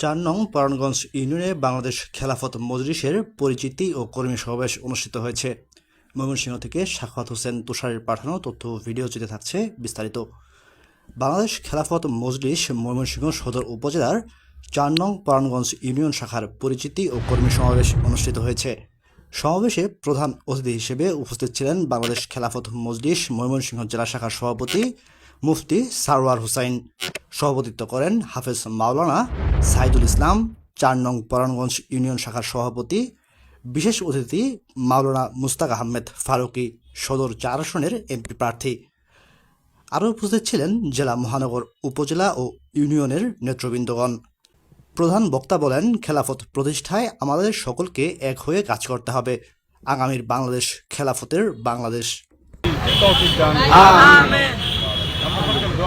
চার নং পরাণগঞ্জ ইউনিয়নে বাংলাদেশ খেলাফত মজলিসের পরিচিতি ও কর্মী সমাবেশ অনুষ্ঠিত হয়েছে। ময়মনসিংহ থেকে সাখাওয়াত হোসেন তুষারের পাঠানো তথ্য ভিডিও চিত্রে থাকছে বিস্তারিত। বাংলাদেশ খেলাফত মজলিস ময়মনসিংহ সদর উপজেলার চার নং পরাণগঞ্জ ইউনিয়ন শাখার পরিচিতি ও কর্মী সমাবেশ অনুষ্ঠিত হয়েছে। সমাবেশে প্রধান অতিথি হিসেবে উপস্থিত ছিলেন বাংলাদেশ খেলাফত মজলিস ময়মনসিংহ জেলা শাখার সভাপতি মুফতি সারওয়ার হুসাইন সভাপতিত্ব করেন হাফেজ মাওলানা সাইদুল ইসলাম, চার নং পরাণগঞ্জ ইউনিয়ন শাখার সভাপতি, বিশেষ অতিথি মাওলানা মুস্তাক আহমেদ ফারুকি, সদর চার আসনের এমপি প্রার্থী। আরও উপস্থিত ছিলেন জেলা মহানগর উপজেলা ও ইউনিয়নের নেতৃবৃন্দগণ। প্রধান বক্তা বলেন, খেলাফত প্রতিষ্ঠায় আমাদের সকলকে এক হয়ে কাজ করতে হবে। আগামীর বাংলাদেশ খেলাফতের বাংলাদেশ।